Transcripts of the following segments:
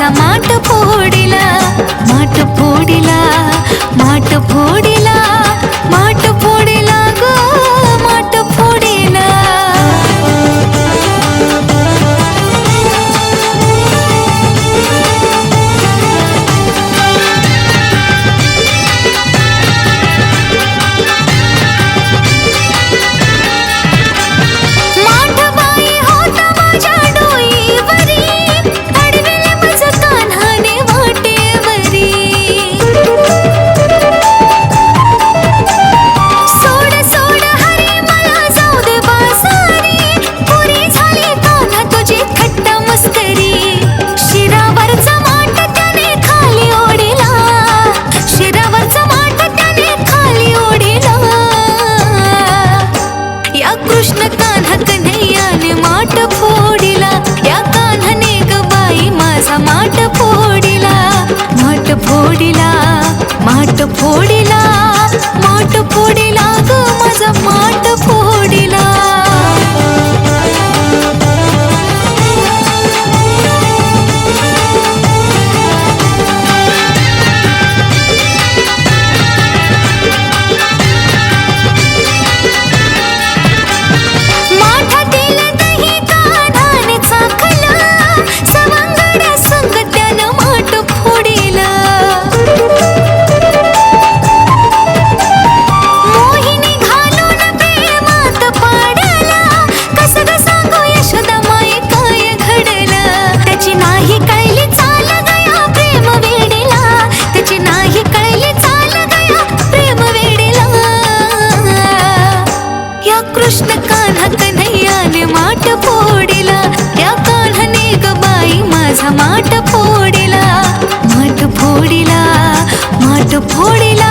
ராஜா மாட்டு போடிலா மாட்டு போடிலா மாட்டு போடிலா. போடிலா மாட்டு போடிலா மாட்டு போடிலாக कृष्ण कान्हा कन्हैयाने माट फोडिला. त्या कान्हाने ग बाई माझा माट फोडिला. माट फोडिला माट फोडिला.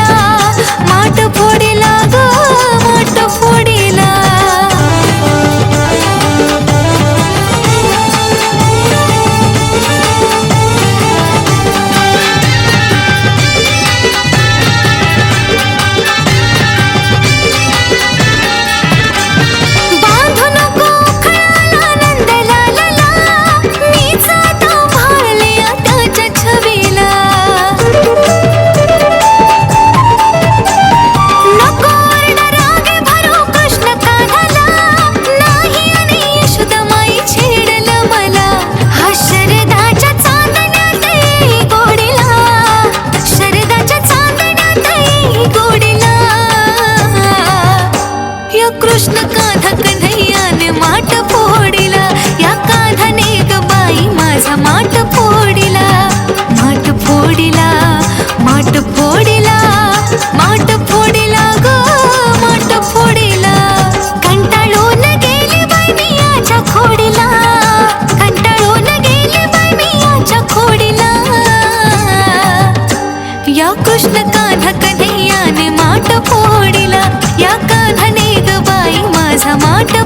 நடமாட்ட